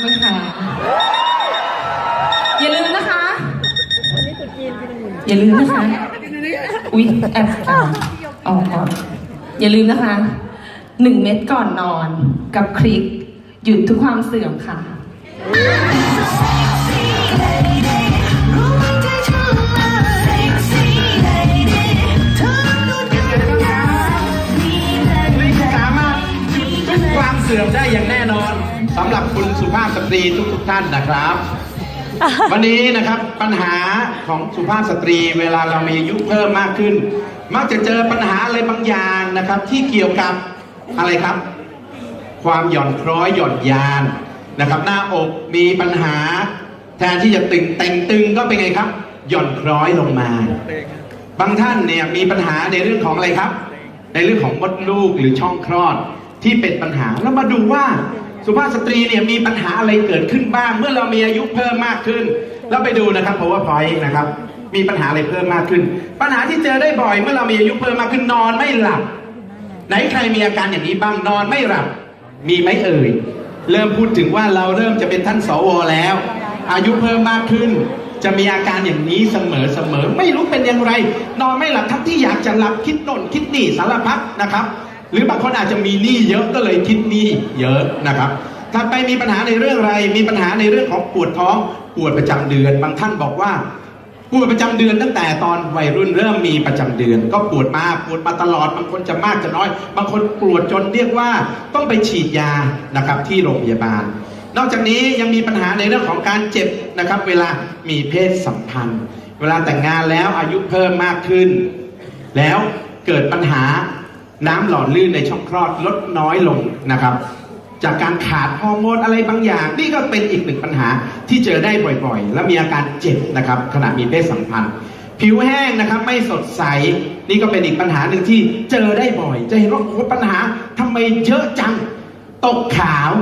ไม่ค่ะอย่าลืมนะคะ อย่าลืมนะคะ อุ๊ยแอบเอาออกก่อนอย่าลืมนะคะ หนึ่งเม็ดก่อนนอนกับคลิก หยุดทุกความเสื่อมค่ะ เสื่อมได้อย่างแน่นอนสำหรับคุณสุภาพสตรีทุกๆท่านนะครับ วันนี้นะครับปัญหาของสุภาพสตรีเวลาเรามีอายุเพิ่มมากขึ้น มักจะเจอปัญหาอะไรบางอย่างนะครับ ที่เกี่ยวกับอะไรครับ ความหย่อนคล้อยหย่อนยานนะครับ หน้าอกมีปัญหา แทนที่จะตึงแต่งตึงก็เป็นไงครับ หย่อนคล้อยลงมา บางท่านเนี่ยมีปัญหาในเรื่องของอะไรครับ ในเรื่องของมดลูกหรือช่องคลอด ที่เป็นปัญหาแล้วมาดูว่าสุภาพสตรีเนี่ยมีปัญหาอะไรเกิดขึ้นบ้าง เมื่อเรามีอายุเพิ่มมากขึ้น เราไปดูนะครับ powerpoint นะครับ มีปัญหาอะไรเพิ่มมากขึ้น ปัญหาที่เจอได้บ่อยเมื่อเรามีอายุเพิ่มมากขึ้นนอนไม่หลับ ไหนใครมีอาการอย่างนี้บ้างนอนไม่หลับ มีไหมเอ่ยเริ่มพูดถึงว่าเราเริ่มจะเป็นท่านสวแล้ว อายุเพิ่มมากขึ้น จะมีอาการอย่างนี้เสมอเสมอไม่รู้เป็นอย่างไร นอนไม่หลับทั้งที่อยากจะหลับคิดโน่นคิดนี่สารพัดนะครับ หรือบางคนอาจจะมีหนี้เยอะก็เลยคิดหนี้เยอะนะครับถัดไปมีปัญหาในเรื่องอะไร มีปัญหาในเรื่องของปวดท้องปวดประจำเดือน บางท่านบอกว่าปวดประจำเดือนตั้งแต่ตอนวัยรุ่นเริ่มมีประจำเดือน ก็ปวดมาปวดมาตลอด บางคนจะมากจะน้อย บางคนปวดจนเรียกว่าต้องไปฉีดยานะครับที่โรงพยาบาล นอกจากนี้ยังมีปัญหาในเรื่องของการเจ็บนะครับ เวลามีเพศสัมพันธ์ เวลาแต่งงานแล้วอายุเพิ่มมากขึ้น แล้วเกิดปัญหา น้ำหล่อลื่นในช่องคลอดลดน้อยลงนะครับ จากการขาดฮอร์โมนอะไรบางอย่าง นี่ก็เป็นอีกหนึ่งปัญหาที่เจอได้บ่อยๆ และมีอาการเจ็บนะครับขณะมีเพศสัมพันธ์ ผิวแห้งนะครับไม่สดใส นี่ก็เป็นอีกปัญหาหนึ่งที่เจอได้บ่อย จะเห็นว่าโอ้ปัญหาทำไมเยอะจังตกขาว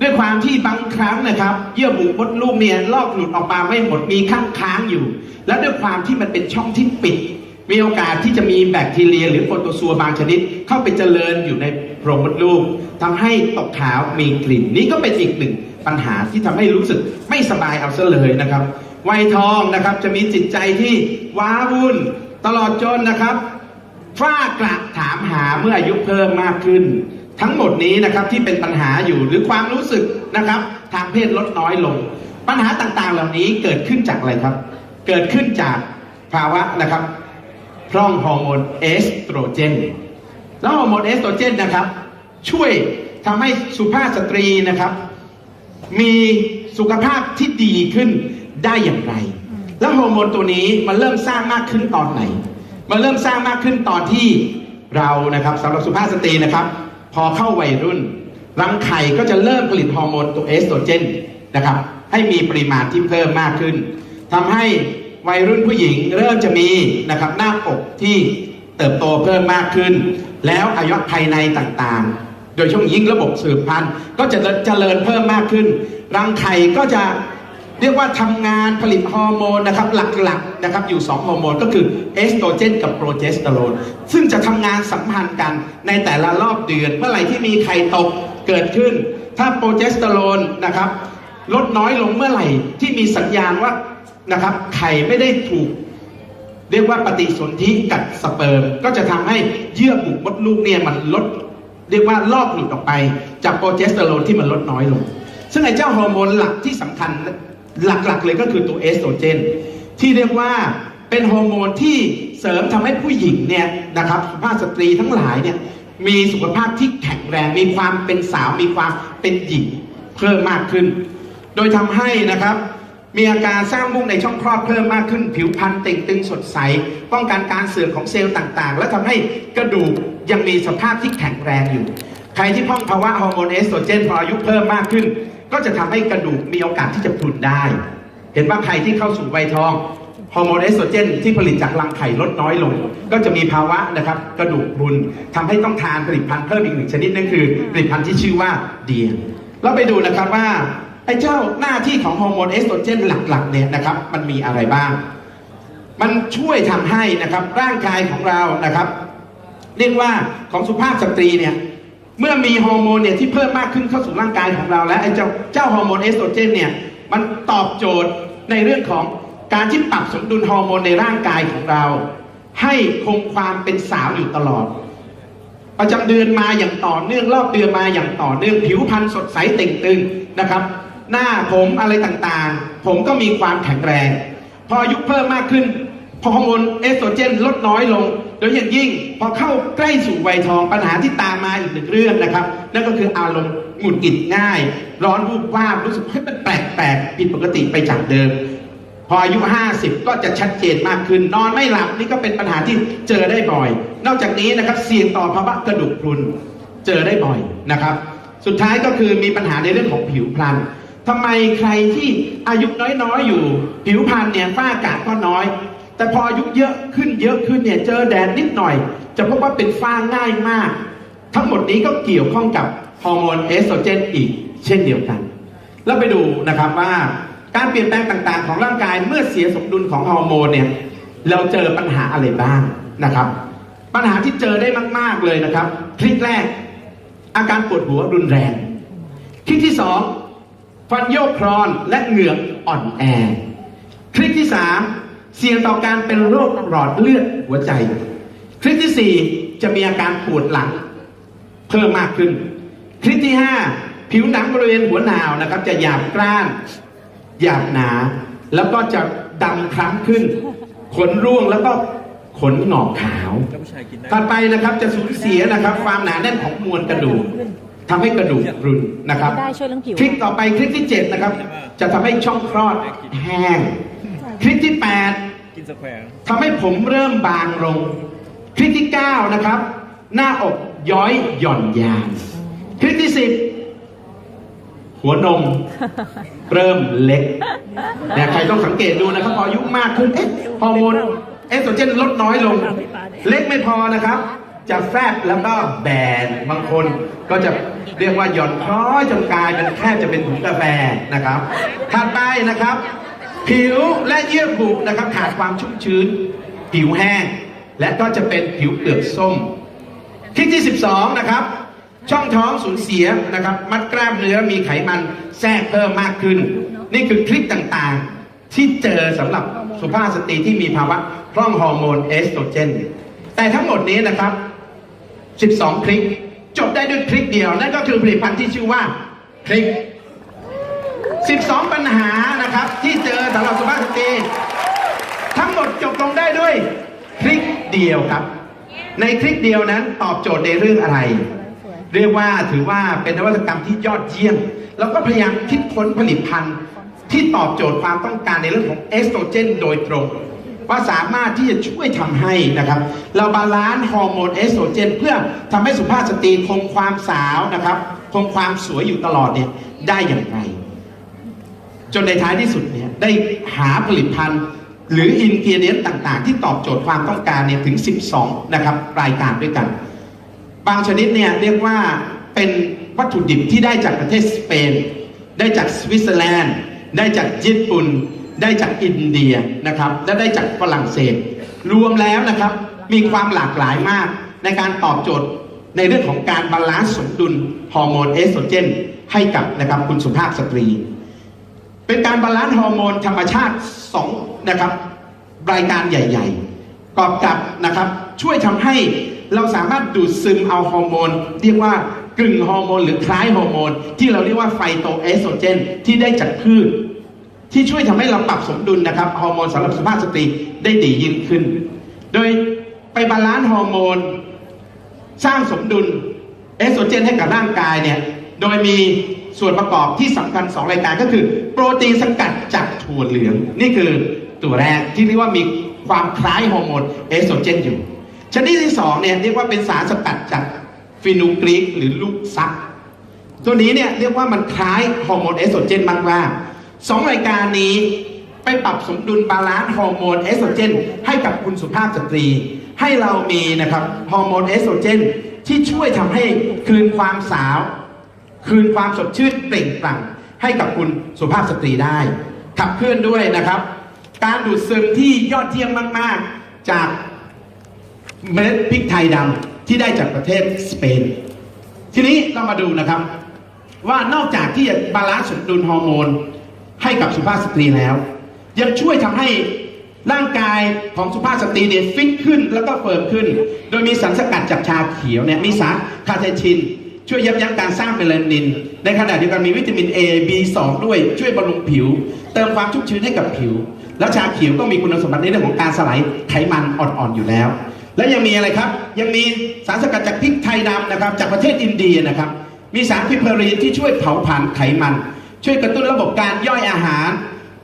ด้วยความที่บางครั้งนะครับ เยื่อบุมดลูกเนี่ยลอกหลุดออกมาไม่หมดมีข้างค้างอยู่ และด้วยความที่มันเป็นช่องที่ปิด มีโอกาสที่จะมีแบคทีเรีย หรือโปรโตซัวบางชนิด เข้าไปเจริญอยู่ในโพรงมดลูกทำให้ตกขาวมีกลิ่น นี่ก็เป็นอีกหนึ่งปัญหาที่ทำให้รู้สึกไม่สบายเอาซะเลยนะครับวัยทองนะครับจะมีจิตใจที่ว้าวุ่นตลอดจนนะครับฝ้ากระถามหาเมื่ออายุเพิ่มมากขึ้น ทั้งหมดนี้นะครับที่เป็นปัญหาอยู่หรือความรู้สึกนะครับ ทางเพศลดน้อยลง ปัญหาต่างๆเหล่านี้เกิดขึ้นจากอะไรครับ เกิดขึ้นจากภาวะนะครับ พร่องฮอร์โมนเอสโตรเจน แล้วฮอร์โมนเอสโตรเจนนะครับ ช่วยทำให้สุภาพสตรีนะครับ มีสุขภาพที่ดีขึ้นได้อย่างไร แล้วฮอร์โมนตัวนี้มันเริ่มสร้างมากขึ้นตอนไหน มันเริ่มสร้างมากขึ้นตอนที่เรานะครับสำหรับสุภาพสตรีนะครับ พอเข้าวัยรุ่นรังไข่ก็จะเริ่มผลิตฮอร์โมนตัวเอสโตรเจนนะครับ ให้มีปริมาณที่เพิ่มมากขึ้นทำให้ วัยรุ่นผู้หญิงเริ่มจะมีนะครับหน้าอกที่เติบโตเพิ่มมากขึ้น แล้วอายุภายในต่างๆ โดยช่วงยิ่งระบบสืบพันธุ์ก็จะเจริญเพิ่มมากขึ้น รังไข่ก็จะเรียกว่าทำงานผลิตฮอร์โมนนะครับหลักๆนะครับอยู่ 2 ฮอร์โมนก็คือเอสโตรเจนกับโปรเจสเตอโรนซึ่งจะทำงานสัมพันธ์กันในแต่ละรอบเดือน เมื่อไหร่ที่มีไข่ตกเกิดขึ้น ถ้าโปรเจสเตอโรนนะครับลดน้อยลงเมื่อไหร่ที่มีสัญญาณว่า นะครับ ไข่ไม่ได้ถูก เรียกว่าปฏิสนธิกับสเปิร์มก็จะทำให้เยื่อบุมดลูกเนี่ยมันลด เรียกว่าลอกหลุดออกไป จากโปรเจสเตอโรนที่มันลดน้อยลง ซึ่งไอ้เจ้าฮอร์โมนหลักที่สำคัญหลักๆเลยก็คือตัวเอสโตรเจน ที่เรียกว่าเป็นฮอร์โมนที่เสริมทำให้ผู้หญิงเนี่ยนะครับสุภาพสตรีทั้งหลายเนี่ยมีสุขภาพที่แข็งแรง มีความเป็นสาวมีความเป็นหญิงเพิ่มมากขึ้น โดยทำให้นะครับ มีอาการสร้างมุ้งในช่องคลอดเพิ่มมากขึ้น ผิวพรรณเต่งตึงสดใส ป้องกันการเสื่อมของเซลล์ต่างๆ และทำให้กระดูกยังมีสภาพที่แข็งแรงอยู่ ใครที่พ้องภาวะฮอร์โมนเอสโตรเจนพออายุเพิ่มมากขึ้น ก็จะทำให้กระดูกมีโอกาสที่จะพรุนได้ เห็นว่าใครที่เข้าสู่วัยทองฮอร์โมนเอสโตรเจนที่ผลิตจากรังไข่ลดน้อยลง ก็จะมีภาวะนะครับกระดูกพรุนทำให้ต้องทานผลิตภัณฑ์เพิ่มอีกหนึ่งชนิดนั่นคือผลิตภัณฑ์ที่ชื่อว่าเดียเราไปดูนะครับว่า ไอ้เจ้าหน้าที่ของฮอร์โมนเอสโตรเจนหลักๆเนี่ยนะครับมันมีอะไรบ้าง มันช่วยทำให้นะครับร่างกายของเรานะครับ เรียกว่าของสุภาพสตรีเนี่ยเมื่อมีฮอร์โมนเนี่ยที่เพิ่มมากขึ้นเข้าสู่ร่างกายของเราแล้วไอ้เจ้าเจ้าฮอร์โมนเอสโตรเจนเนี่ยมันตอบโจทย์ในเรื่องของการที่ปรับสมดุลฮอร์โมนในร่างกายของเรา ให้คงความเป็นสาวอยู่ตลอด ประจำเดือนมาอย่างต่อเนื่องรอบเดือนมาอย่างต่อเนื่องผิวพรรณสดใสเต่งตึงนะครับ หน้าผมอะไรต่างๆ ผมก็มีความแข็งแรง พออายุเพิ่มมากขึ้นพอฮอร์โมนเอสโตรเจนลดน้อยลง โดยอย่างยิ่ง พอเข้าใกล้สู่วัยทองปัญหาที่ตามมาอีกหนึ่งเรื่องนะครับ นั่นก็คืออารมณ์หงุดหงิดง่าย ร้อนวูบวาบรู้สึกให้มันแปลกๆผิดปกติไปจากเดิม พออายุ 50 ก็จะชัดเจนมากขึ้น นอนไม่หลับนี่ก็เป็นปัญหาที่เจอได้บ่อย นอกจากนี้นะครับเสี่ยงต่อภาวะกระดูกพรุนเจอได้บ่อยนะครับ สุดท้ายก็คือมีปัญหาในเรื่องของผิวพรรณ ทำไมใครที่อายุน้อยๆอยู่ ผิวพรรณเนี่ยฝ้ากาก็น้อย แต่พออายุเยอะขึ้นเยอะขึ้นเนี่ยเจอแดดนิดหน่อย จะพบว่าเป็นฝ้าง่ายมาก ทั้งหมดนี้ก็เกี่ยวข้องกับฮอร์โมนเอสโตรเจนอีก เช่นเดียวกัน แล้วไปดูนะครับว่าการเปลี่ยนแปลงต่างๆ ของร่างกายเมื่อเสียสมดุลของฮอร์โมนเนี่ยเราเจอปัญหาอะไรบ้างนะครับ ปัญหาที่เจอได้มาก ๆเลยนะครับคลิกแรก อาการปวดหัวรุนแรงคลิกที่สอง ฟันโยกคลอนและเหงือกอ่อนแอคลิกที่สามเสี่ยงต่อการเป็นโรคหลอดเลือดหัวใจคลิกที่สี่จะมีอาการปวดหลัง เพิ่มมากขึ้นคลิปที่ 5 ผิวหนังบริเวณหัวหนาวนะครับ จะหยาบกร้านหยาบหนา แล้วก็จะดำคล้ำขึ้น ขนร่วงแล้วก็ขนหงอกขาวแล้วผู้ชายกินได้ถัดไปนะครับจะสูญเสียนะครับ ความหนาแน่นของมวลกระดูก ทำให้กระดูกพรุนนะครับได้ช่วยเรื่องผิวคลิกต่อไปคลิกที่ 7 นะครับ จะทำให้ช่องคลอดแห้ง คลิกที่ 8 กินสแควร์ทำให้ผมเริ่มบางลง คลิปที่ 9 นะครับ หน้าอกย้อยหย่อนยาน คลิปที่ 10 หัวนม เริ่มเล็กเนี่ยใครต้องสังเกตดูนะครับ พออายุมากขึ้น เอ๊ะฮอร์โมนเอสโตรเจนลดน้อยลง เล็กไม่พอนะครับ จะแฟบแล้วก็แบนบางคนก็จะ เรียกว่าหย่อนคล้อยจนกลายเป็นแค่จะเป็นถุงกาแฟนะครับถัดไปนะครับ ผิวและเยื่อบุนะครับขาดความชุ่มชื้น ผิวแห้ง และก็จะเป็นผิวเปลือกส้มคลิกที่ 12 นะครับ ช่องท้องสูญเสียนะครับ มัดกล้ามเนื้อมีไขมันแทรกเพิ่มมากขึ้น นี่คือคลิกต่างๆ ที่เจอสำหรับสุภาพสตรีที่มีภาวะพร่องฮอร์โมนเอสโตรเจนแต่ทั้งหมดนี้นะครับ 12 คลิก จบได้ด้วยคลิกเดียวนั่นก็คือผลิตภัณฑ์ที่ชื่อว่าคลิก 12 ปัญหานะครับ ที่เจอสำหรับสุภาพสตรีทั้งหมดจบลงได้ด้วยคลิกเดียวครับ ในคลิกเดียวนั้นตอบโจทย์ในเรื่องอะไร เรียกว่าถือว่าเป็นนวัตกรรมที่ยอดเยี่ยมแล้วก็พยายามคิดค้นผลิตภัณฑ์ที่ตอบโจทย์ความต้องการในเรื่องของเอสโตรเจน โดยตรง ว่าสามารถที่จะช่วยทำให้นะครับ เราบาลานซ์ฮอร์โมนเอสโตรเจน เพื่อทำให้สุภาพสตรีคงความสาวนะครับ คงความสวยอยู่ตลอดเนี่ยได้อย่างไร จนในท้ายที่สุดเนี่ยได้หาผลิตภัณฑ์หรืออินกิเดียนต่างๆ ที่ตอบโจทย์ความต้องการเนี่ยถึง 12 นะครับรายการด้วยกัน บางชนิดเนี่ยเรียกว่าเป็นวัตถุดิบที่ได้จากประเทศสเปน ได้จากสวิตเซอร์แลนด์ ได้จากญี่ปุ่น ได้จากอินเดียนะครับและได้จากฝรั่งเศส รวมแล้วนะครับมีความหลากหลายมากในการตอบโจทย์ในเรื่องของการบาลานซ์สมดุลฮอร์โมนเอสโตรเจนให้กับนะครับคุณสุภาพสตรี เป็นการบาลานซ์ฮอร์โมนธรรมชาติ2นะครับรายการใหญ่ ๆ กอบกับนะครับช่วยทำให้เราสามารถดูดซึมเอาฮอร์โมนเรียกว่ากึ่งฮอร์โมนหรือคล้ายฮอร์โมนที่เราเรียกว่าไฟโตเอสโตรเจนที่ได้จากพืช ที่ช่วยทำให้เราปรับสมดุลนะครับฮอร์โมนสำหรับสุภาพสตรีได้ดียิ่งขึ้น โดยไปบาลานซ์ฮอร์โมน สร้างสมดุลเอสโตรเจนให้กับร่างกายเนี่ยโดยมีส่วนประกอบที่สำคัญ2รายการก็คือ โปรตีนสกัดจากถั่วเหลือง นี่คือตัวแรกที่เรียกว่ามีความคล้ายฮอร์โมนเอสโตรเจนอยู่ ชนิดที่2เนี่ยเรียกว่าเป็นสารสกัดจากฟินูกรีกหรือลูกซัก ตัวนี้เนี่ยเรียกว่ามันคล้ายฮอร์โมนเอสโตรเจนมากว่า สองรายการนี้ไปปรับสมดุลบาลานซ์ฮอร์โมนเอสโตรเจนให้กับคุณสุภาพสตรี ให้เรามีนะครับฮอร์โมนเอสโตรเจนที่ช่วยทำให้คืนความสาว คืนความสดชื่นเปล่งปลั่งให้กับคุณสุภาพสตรีได้ ขับเคลื่อนด้วยนะครับ การดูดซึมที่ยอดเยี่ยมมาก ๆ จากเมล็ดพริกไทยดำที่ได้จากประเทศสเปน ทีนี้เรามาดูนะครับ ว่านอกจากที่จะบาลานซ์สมดุลฮอร์โมน ให้กับสุภาพสตรีแล้ว ยังช่วยทำให้ร่างกายของสุภาพสตรีเนี่ยฟิตขึ้นแล้วก็เฟิร์มขึ้น โดยมีสารสกัดจากชาเขียวเนี่ยมีสารคาเทชิน ช่วยยับยั้งการสร้างเมลานิน ในขณะเดียวกันมีวิตามิน A B2 ด้วยช่วยบำรุงผิว เติมความชุ่มชื้นให้กับผิว แล้วชาเขียวก็มีคุณสมบัติในเรื่องของการสลายไขมันอ่อนๆอยู่แล้ว และยังมีอะไรครับ ยังมีสารสกัดจากพริกไทยดำนะครับจากประเทศอินเดียนะครับมีสารพิเพอรีนที่ช่วยเผาผลาญไขมัน ช่วยกระตุ้นระบบการย่อยอาหาร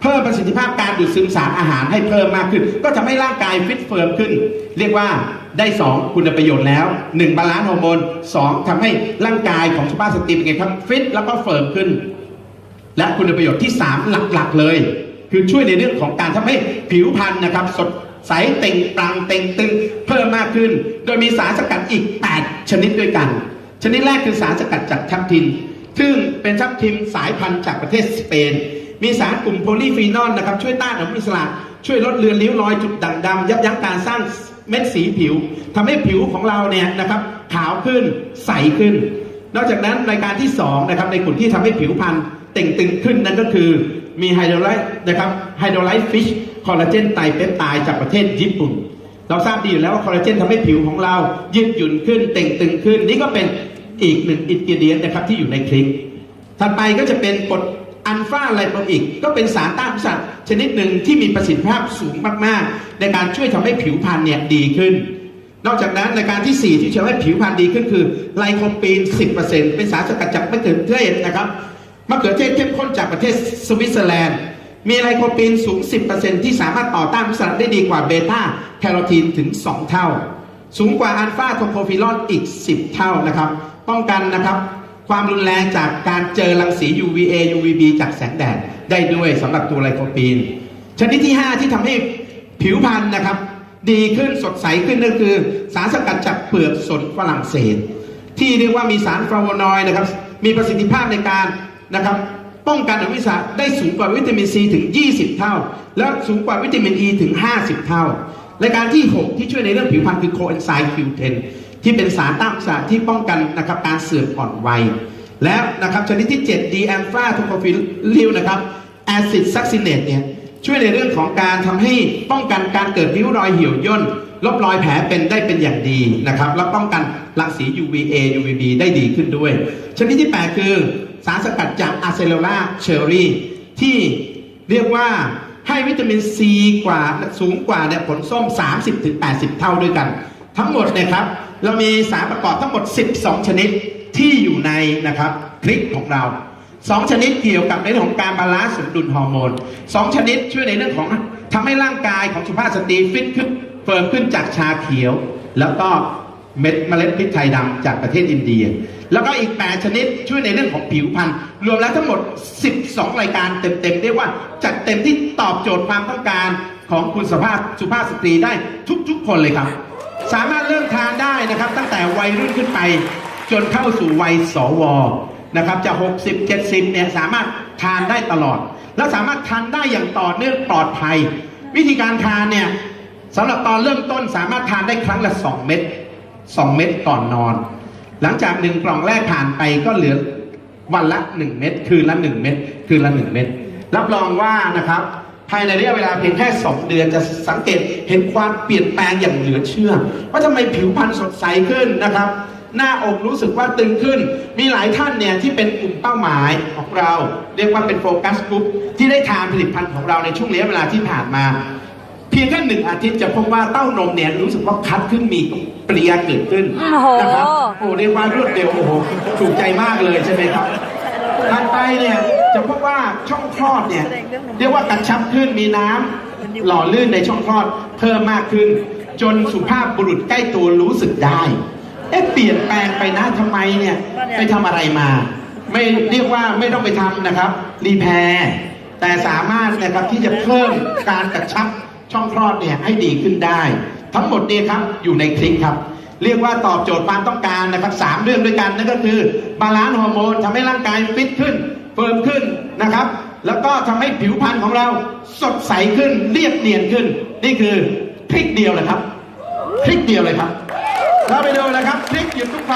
เพิ่มประสิทธิภาพการดูดซึมสารอาหารให้เพิ่มมากขึ้น ก็ทำให้ร่างกายฟิตเฟิร์มขึ้น เรียกว่าได้ 2 คุณประโยชน์แล้ว 1 บาลานซ์ฮอร์โมน2ทำให้ร่างกายของสุภาพสตรีเป็นไงครับฟิตแล้วก็เฟิร์มขึ้น และคุณประโยชน์ที่ 3 หลักๆ เลย คือช่วยในเรื่องของการทำให้ผิวพรรณนะครับ สดใสเต่งปังเต่งตึงเพิ่มมากขึ้น โดยมีสารสกัดอีก 8 ชนิดด้วยกัน ชนิดแรกคือสารสกัดจากทับทิม ซึ่งเป็นทับทิมสายพันธุ์จากประเทศสเปน มีสารกลุ่มโพลีฟีนอลนะครับช่วยต้านอนุมูลอิสระช่วยลดเลือนริ้วรอยจุดด่างดำยับยั้งการสร้างเม็ดสีผิวทำให้ผิวของเราเนี่ยนะครับขาวขึ้นใสขึ้น นอกจากนั้นรายการที่2นะครับในกลุ่มที่ทำให้ผิวพรรณเต่งตึงขึ้นนั่นก็คือมีไฮโดรไลท์นะครับไฮโดรไลท์ฟิชคอลลาเจนไตเปปไทด์จากประเทศญี่ปุ่น เราทราบดีอยู่แล้วว่าคอลลาเจนทำให้ผิวของเรายืดหยุ่นขึ้นเต่งตึงขึ้น นี่ก็เป็น อีกหนึ่งอินกิเดียนนะครับที่อยู่ในคลิปถัดไปก็จะเป็นกรดอัลฟาไลโปอิกก็เป็นสารต้านอนุมูลอิสรชนิดหนึ่งที่มีประสิทธิภาพสูงมากๆ ในการช่วยทำให้ผิวพรรณเนี่ยดีขึ้น นอกจากนั้นในการที่ 4 ที่ช่วยให้ผิวพรรณดีขึ้นคือไลโคปีน 10%เป็นสารสกัดจากมะเขือเทศนะครับมะเขือเทศเข้มข้นจากประเทศสวิตเซอร์แลนด์ มีไลโคปีนสูง 10%ที่สามารถต่อต้านอนุมูลอิสรได้ดีกว่าเบต้าแคโรทีนถึง 2 เท่า สูงกว่าอัลฟาโทโคฟิลอนอีก 10 เท่านะครับ ป้องกันนะครับ ความรุนแรงจากการเจอรังสี UVA UVB จากแสงแดดได้ด้วยสำหรับตัวไลโคปีน ชนิดที่ 5 ที่ทำให้ผิวพรรณนะครับ ดีขึ้นสดใสขึ้นนั่นคือ สารสกัดจากเปลือกสนฝรั่งเศส ที่เรียกว่ามีสารฟลาโวนอยด์นะครับ มีประสิทธิภาพในการนะครับป้องกันอนุมูลอิสระได้สูงกว่าวิตามินซีถึง 20 เท่า และสูงกว่าวิตามินอ e ีถึง 50 เท่ารายการที่ 6 ที่ช่วยในเรื่องผิวพรรณคือโคเอนไซม์ Q10 ที่เป็นสารต้านอนุมูลอิสรที่ป้องกันนะครับการเสื่อมอ่อนวัย แล้วนะครับชนิดที่ 7 d แอมฟาทูโคฟิลิลนะครับแอซิดซักซิเนตเนี่ยช่วยในเรื่องของการทำให้ป้องกันการเกิดริ้วรอยเหี่ยวย่นลบรอยแผลเป็นได้เป็นอย่างดีนะครับแล้วป้องกันรังสี UVA UVB ได้ดีขึ้นด้วย ชนิดที่ 8 คือสารสกัดจากอะเซโลลาเชอรี่ที่เรียกว่าให้วิตามินซีกว่าสูงกว่าเนี่ยผลส้ม 30-80 เท่าด้วยกัน ทั้งหมดเนี่ยครับ เรามีสารประกอบทั้งหมด 12 ชนิดที่อยู่ในนะครับคลิปของเรา2ชนิดเกี่ยวกับในเรื่องของการบาลานซ์สมดุลฮอร์โมน2ชนิดช่วยในเรื่องของทำให้ร่างกายของสุภาพสตรีฟิตขึ้นเฟิร์มขึ้นจากชาเขียว แล้วก็เม็ดเมล็ดพริกไทยดำจากประเทศอินเดีย แล้วก็อีก 8 ชนิดช่วยในเรื่องของผิวพรรณรวมแล้วทั้งหมด 12 รายการเต็มๆเรียกว่าจัดเต็มที่ตอบโจทย์ความต้องการของคุณสภาพสุภาพสตรีได้ทุกๆ คนเลยครับ สามารถเริ่มทานได้นะครับ ตั้งแต่วัยรุ่นขึ้นไป จนเข้าสู่วัยสวนะครับจะ 60 70เนี่ยสามารถทานได้ตลอด แล้วสามารถทานได้อย่างต่อเนื่องปลอดภัย วิธีการทานเนี่ยสำหรับตอนเริ่มต้นสามารถทานได้ครั้งละ 2 เม็ด2 เม็ดก่อนนอน หลังจากหนึ่งกล่องแรกผ่านไปก็เหลือวันละ 1 เม็ดคืนละ 1 เม็ดคืนละ 1 เม็ดรับรองว่านะครับ ภายในระยะเวลาเพียงแค่ 2 เดือนจะสังเกตเห็นความเปลี่ยนแปลงอย่างเหลือเชื่อ ว่าทำไมผิวพรรณสดใสขึ้นนะครับ หน้าอกรู้สึกว่าตึงขึ้น มีหลายท่านเนี่ยที่เป็นกลุ่มเป้าหมายของเรา เรียกว่าเป็นโฟกัสกลุ่มที่ได้ทานผลิตภัณฑ์ของเราในช่วงระยะเวลาที่ผ่านมา เพียงแค่หนึ่งอาทิตย์จะพบว่าเต้านมเนี่ยรู้สึกว่าคัดขึ้นมีปริยาเกิดขึ้นโอ้โหนะครับโอ้เรียกว่ารวดเร็วโอ้โหถูกใจมากเลยใช่ไหมครับถัดไปเนี่ย จะพบว่าช่องคลอดเนี่ยเรียกว่ากระชับขึ้นมีน้ำหล่อลื่นในช่องคลอดเพิ่มมากขึ้น จนสุภาพบุรุษใกล้ตัวรู้สึกได้เอ๊ะเปลี่ยนแปลงไปนะทำไมเนี่ยไปทำอะไรมา ไม่เรียกว่าไม่ต้องไปทำนะครับ รีแพร์แต่สามารถนะครับที่จะเพิ่มการกระชับช่องคลอดเนี่ยให้ดีขึ้นได้ ทั้งหมดเนี่ยครับอยู่ในคลิปครับเรียกว่าตอบโจทย์ความต้องการนะครับสามเรื่องด้วยกันนั่นก็คือบาลานซ์ฮอร์โมนทำให้ร่างกายฟิตขึ้น เฟิร์มขึ้นนะครับ แล้วก็ทำให้ผิวพรรณของเราสดใสขึ้นเรียบเนียนขึ้น นี่คือพลิกเดียวเลยครับพลิกเดียวเลยครับ เราไปดูนะครับพลิกหยุดทุกคน